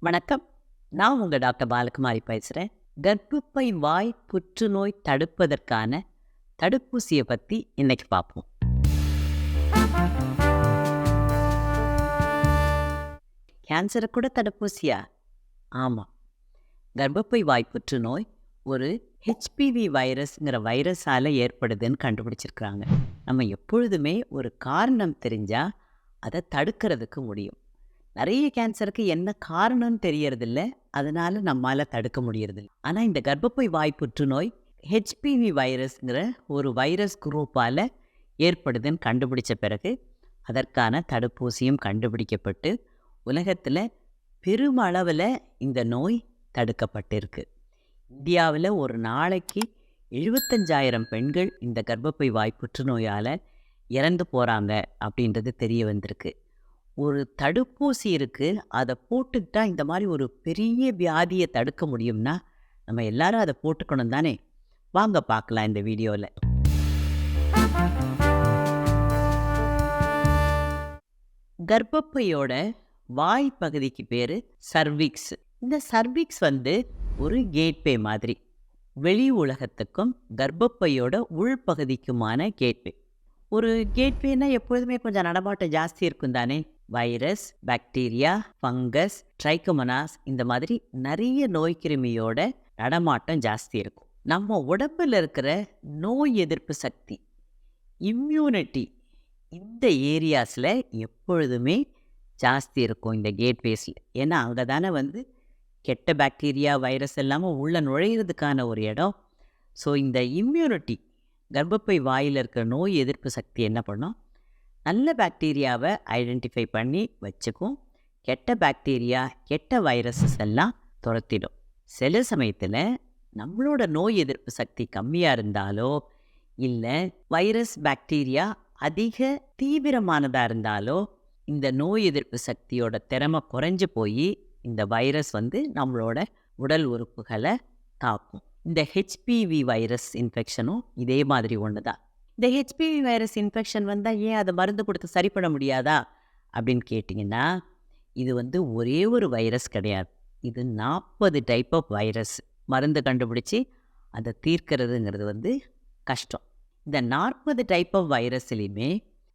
வணக்கம். நான் உங்கள் டாக்டர் பாலகுமாரி பேசுகிறேன் கர்ப்பப்பை வாய் புற்றுநோய் தடுப்பதற்கான தடுப்பூசியை பற்றி இன்னைக்கு பார்ப்போம். கேன்சரை கூட தடுப்பூசியா? ஆமாம் கர்ப்பப்பை வாய் புற்றுநோய் ஒரு ஹெச்பிவி வைரஸ்ங்கிற வைரஸால் ஏற்படுதுன்னு கண்டுபிடிச்சிருக்கிறாங்க. நம்ம எப்பொழுதுமே ஒரு காரணம் தெரிஞ்சால் அதை தடுக்கிறதுக்கு முடியும். நிறைய கேன்சருக்கு என்ன காரணம்னு தெரியறதில்ல. அதனால நம்மால் தடுக்க முடியறதில்ல. ஆனால் இந்த கர்ப்பப்பை வாய் புற்றுநோய் ஹெச்பிவி வைரஸ்ங்கிற ஒரு வைரஸ் குரூப்பால் ஏற்படுதுன்னு கண்டுபிடிச்ச பிறகு அதற்கான தடுப்பூசியும் கண்டுபிடிக்கப்பட்டு உலகத்தில் பெருமளவில் இந்த நோய் தடுக்கப்பட்டிருக்கு. இந்தியாவில் ஒரு நாளைக்கு எழுபத்தஞ்சாயிரம் பெண்கள் இந்த கர்ப்பப்பை வாய் புற்றுநோயால் இறந்து போகிறாங்க அப்படின்றது தெரிய வந்திருக்கு. ஒரு தடுப்பூசி இருக்குது அதை போட்டுக்கிட்டா இந்த மாதிரி ஒரு பெரிய வியாதியை தடுக்க முடியும்னா நம்ம எல்லாரும் அதை போட்டுக்கணும் தானே? வாங்க பார்க்கலாம் இந்த வீடியோவில் கர்ப்பப்பையோட வாய் பகுதிக்கு பேர் சர்விக்ஸ். இந்த சர்விக்ஸ் வந்து ஒரு கேட்வே மாதிரி. வெளி உலகத்துக்கும் கர்ப்பப்பையோட உள்பகுதிக்குமான கேட்வே. ஒரு கேட்வேனா எப்பொழுதுமே கொஞ்சம் நடமாட்டம் ஜாஸ்தி இருக்கும் தானே? வைரஸ் பாக்டீரியா ஃபங்கஸ் ட்ரைக்கோமனாஸ் இந்த மாதிரி நிறைய நோய் கிருமியோட நடமாட்டம் ஜாஸ்தி இருக்கும். நம்ம உடம்பில் இருக்கிற நோய் எதிர்ப்பு சக்தி இம்யூனிட்டி இந்த ஏரியாஸில் எப்பொழுதுமே ஜாஸ்தி இருக்கும் இந்த கேட்வேஸில் ஏன்னா அங்கே தானே வந்து கெட்ட பாக்டீரியா வைரஸ் எல்லாமே உள்ளே நுழையிறதுக்கான ஒரு இடம். ஸோ இந்த இம்யூனிட்டி கர்ப்பப்பை வாயில் இருக்கிற நோய் எதிர்ப்பு சக்தி என்ன பண்ணோம்? நல்ல பாக்டீரியாவை ஐடென்டிஃபை பண்ணி வச்சுக்கும். கெட்ட பாக்டீரியா கெட்ட வைரஸஸ் எல்லாம் துரத்திடும். சில சமயத்தில் நம்மளோட நோய் எதிர்ப்பு சக்தி கம்மியாக இருந்தாலோ இல்லை வைரஸ் பாக்டீரியா அதிக தீவிரமானதாக இருந்தாலோ இந்த நோய் எதிர்ப்பு சக்தியோட திறமை குறைஞ்சு போய் இந்த வைரஸ் வந்து நம்மளோட உடல் உறுப்புகளை தாக்கும். இந்த ஹெச்பிவி வைரஸ் இன்ஃபெக்ஷனும் இதே மாதிரி ஒன்று தான் இந்த ஹெச்பிவி வைரஸ் இன்ஃபெக்ஷன் வந்தால் ஏன் அதை மருந்து கொடுத்து சரி பண்ண முடியாதா? அப்படின்னு கேட்டிங்கன்னா இது வந்து ஒரே ஒரு வைரஸ் கிடையாது. இது நாற்பது டைப் ஆஃப் வைரஸ் மருந்து கண்டுபிடிச்சி அதை தீர்க்கிறதுங்கிறது வந்து கஷ்டம். இந்த நாற்பது டைப் ஆஃப் வைரஸ்லையுமே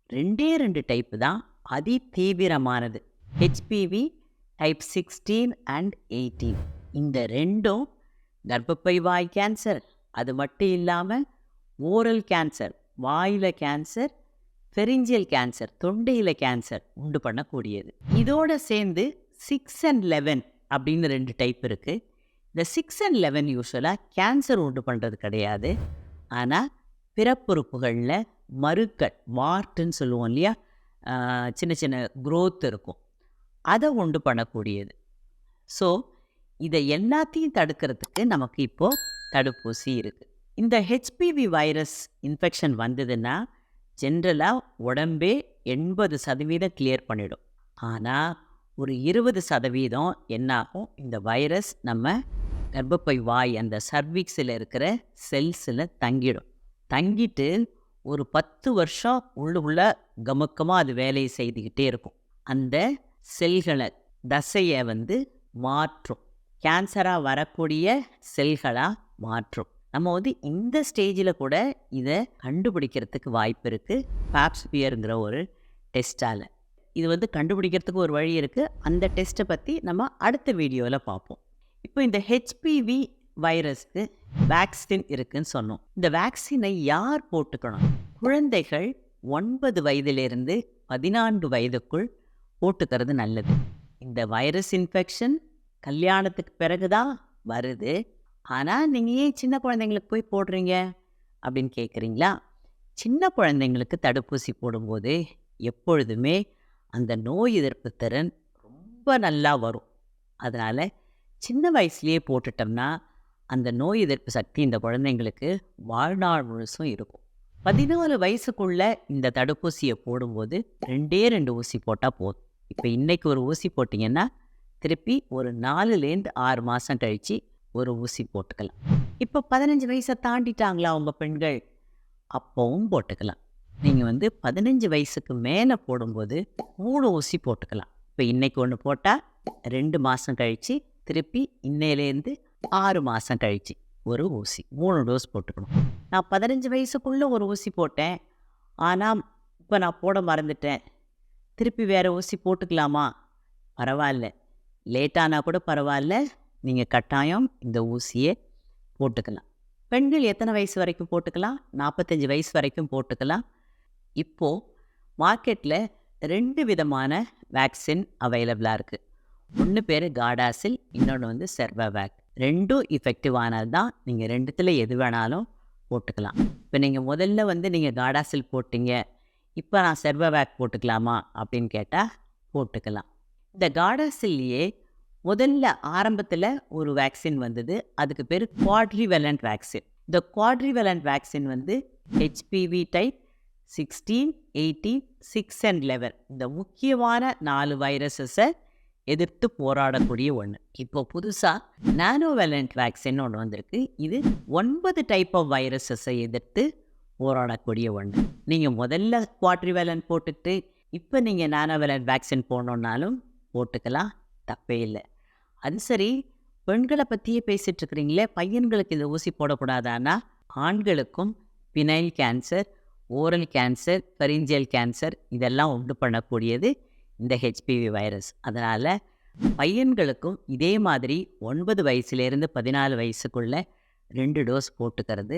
ரெண்டே ரெண்டு டைப்பு தான் அதி தீவிரமானது HPV type sixteen and eighteen இந்த ரெண்டும் கர்ப்பப்பை வாய் கேன்சர் அது மட்டும் இல்லாமல் ஓரல் கேன்சர் வாயில் கேன்சர் பெரிஞ்சியல் கேன்சர் தொண்டையில் கேன்சர் உண்டு பண்ணக்கூடியது. இதோடு சேர்ந்து சிக்ஸ் அண்ட் லெவன் அப்படின்னு ரெண்டு டைப் இருக்குது இந்த சிக்ஸ் அண்ட் லெவன் யூஸ்வலாக கேன்சர் உண்டு பண்ணுறது கிடையாது. ஆனால் பிறப்புறுப்புகளில் மறுக்கட் வார்ட்டுன்னு சொல்லுவோம் இல்லையா? சின்ன சின்ன க்ரோத் இருக்கும். அதை உண்டு பண்ணக்கூடியது. ஸோ இதை எல்லாத்தையும் தடுக்கிறதுக்கு நமக்கு இப்போது தடுப்பூசி இருக்குது இந்த ஹெச்பிவி வைரஸ் இன்ஃபெக்ஷன் வந்ததுன்னா ஜென்ரலாக உடம்பே எண்பது சதவீதம் கிளியர் பண்ணிடும். ஆனால் ஒரு இருபது சதவீதம் என்னாகும்? இந்த வைரஸ் நம்ம கர்ப்பப்பை வாய் அந்த சர்விக்ஸில் இருக்கிற செல்ஸில் தங்கிடும். தங்கிட்டு ஒரு பத்து வருஷம் உள்ளுக்குள்ள கமுக்கமாக அது வேலையை செய்துக்கிட்டே இருக்கும். அந்த செல்களை தசையை வந்து மாற்றும். கேன்சராக வரக்கூடிய செல்களாக மாற்றும். நம்ம வந்து இந்த ஸ்டேஜில் கூட இதை கண்டுபிடிக்கிறதுக்கு வாய்ப்பு இருக்குது பாப்ஸ்பியருங்கிற ஒரு டெஸ்ட்டால் இது வந்து கண்டுபிடிக்கிறதுக்கு ஒரு வழி இருக்குது அந்த டெஸ்ட்டை பற்றி நம்ம அடுத்த வீடியோவில் பார்ப்போம். இப்போ இந்த ஹெச்பிவி வைரஸ்க்கு வேக்சின் இருக்குன்னு சொன்னோம். இந்த வேக்சினை யார் போட்டுக்கணும்? குழந்தைகள் ஒன்பது வயதிலிருந்து பதினான்கு வயதுக்குள் போட்டுக்கிறது நல்லது. இந்த வைரஸ் இன்ஃபெக்ஷன் கல்யாணத்துக்கு பிறகு தான் வருது. ஆனால் நீங்கள் ஏன் சின்ன குழந்தைங்களுக்கு போய் போடுறீங்க? அப்படின்னு கேட்குறீங்களா? சின்ன குழந்தைங்களுக்கு தடுப்பூசி போடும்போது எப்பொழுதுமே அந்த நோய் எதிர்ப்பு திறன் ரொம்ப நல்லா வரும். அதனால் சின்ன வயசுலேயே போட்டுட்டோம்னா அந்த நோய் எதிர்ப்பு சக்தி இந்த குழந்தைங்களுக்கு வாழ்நாள் முழுசும் இருக்கும். பதினாலு வயசுக்குள்ள இந்த தடுப்பூசியை போடும்போது ரெண்டே ரெண்டு ஊசி போட்டால் போதும். இப்போ இன்றைக்கி ஒரு ஊசி போட்டிங்கன்னா திருப்பி ஒரு நாலுலேருந்து ஆறு மாதம் கழித்து ஒரு ஊசி போட்டுக்கலாம். இப்போ பதினஞ்சு வயசை தாண்டிட்டாங்களா உங்கள் பெண்கள்? அப்போவும் போட்டுக்கலாம். நீங்கள் வந்து பதினஞ்சு வயசுக்கு மேலே போடும்போது மூணு ஊசி போட்டுக்கலாம். இப்போ இன்னைக்கு ஒன்று போட்டால் ரெண்டு மாதம் கழித்து திருப்பி இன்னையிலேருந்து ஆறு மாதம் கழிச்சு ஒரு ஊசி மூணு டோஸ் போட்டுக்கணும். நான் பதினஞ்சு வயசுக்குள்ளே ஒரு ஊசி போட்டேன். ஆனால் இப்போ நான் போட மறந்துட்டேன். திருப்பி வேறு ஊசி போட்டுக்கலாமா? பரவாயில்ல. லேட்டானா கூட பரவாயில்ல. நீங்கள் கட்டாயம் இந்த ஊசியை போட்டுக்கலாம். பெண்கள் எத்தனை வயசு வரைக்கும் போட்டுக்கலாம்? நாற்பத்தஞ்சு வயசு வரைக்கும் போட்டுக்கலாம். இப்போது மார்க்கெட்டில் ரெண்டு விதமான வேக்சின் அவைலபிளாக இருக்குது ஒன்று பேர் காடாசில் இன்னொன்று வந்து செர்வவேக். ரெண்டும் இஃபெக்டிவானது தான் நீங்கள் ரெண்டுத்தில் எது வேணாலும் போட்டுக்கலாம். இப்போ நீங்கள் முதல்ல வந்து நீங்கள் காடாசில் போட்டிங்க. இப்போ நான் செர்வவேக் போட்டுக்கலாமா அப்படின்னு கேட்டால் போட்டுக்கலாம். இந்த காடாசில்லையே முதல்ல ஆரம்பத்தில் ஒரு வேக்சின் வந்தது. அதுக்கு பேர் குவாட்ரிவெலண்ட் வேக்சின் இந்த குவாட்ரிவெலண்ட் வேக்சின் வந்து HPV type sixteen eighteen six and eleven இந்த முக்கியமான நாலு வைரஸஸை எதிர்த்து போராடக்கூடிய ஒன்று இப்போ புதுசாக நானோவேலண்ட் வேக்சின் ஒன்று வந்திருக்கு. இது ஒன்பது டைப் ஆஃப் வைரஸஸை எதிர்த்து போராடக்கூடிய ஒன்று நீங்கள் முதல்ல குவாட்ரிவேலன் போட்டுட்டு இப்போ நீங்கள் நானோவேலண்ட் வேக்சின் போடணுன்னாலும் போட்டுக்கலாம். தப்பே இல்லை. அது சரி பெண்களை பற்றியே பேசிகிட்டு இருக்கிறீங்களே பையன்களுக்கு இந்த ஊசி போடக்கூடாதானா? ஆண்களுக்கும் penile cancer oral cancer pharyngeal cancer இதெல்லாம் உண்டு பண்ணக்கூடியது இந்த ஹெச்பிவி வைரஸ். அதனால் பையன்களுக்கும் இதே மாதிரி ஒன்பது வயசுலேருந்து பதினாலு வயசுக்குள்ள ரெண்டு டோஸ் போட்டுக்கிறது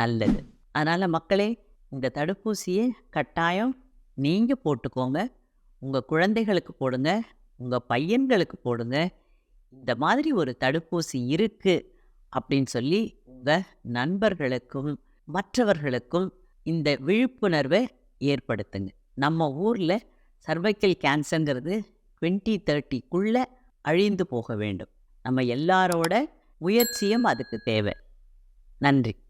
நல்லது. அதனால் மக்களே இந்த தடுப்பூசியை கட்டாயம் நீங்கள் போட்டுக்கோங்க. உங்கள் குழந்தைகளுக்கு போடுங்க. உங்கள் பையன்களுக்கு போடுங்க. இந்த மாதிரி ஒரு தடுப்பூசி இருக்குது அப்படின்னு சொல்லி உங்கள் நண்பர்களுக்கும் மற்றவர்களுக்கும் இந்த விழிப்புணர்வை ஏற்படுத்துங்க. நம்ம ஊரில் சர்வைக்கல் கேன்சருங்கிறது டுவெண்ட்டி தேர்ட்டிக்குள்ளே அழிந்து போக வேண்டும். நம்ம எல்லாரோட முயற்சியும் அதுக்கு தேவை. நன்றி.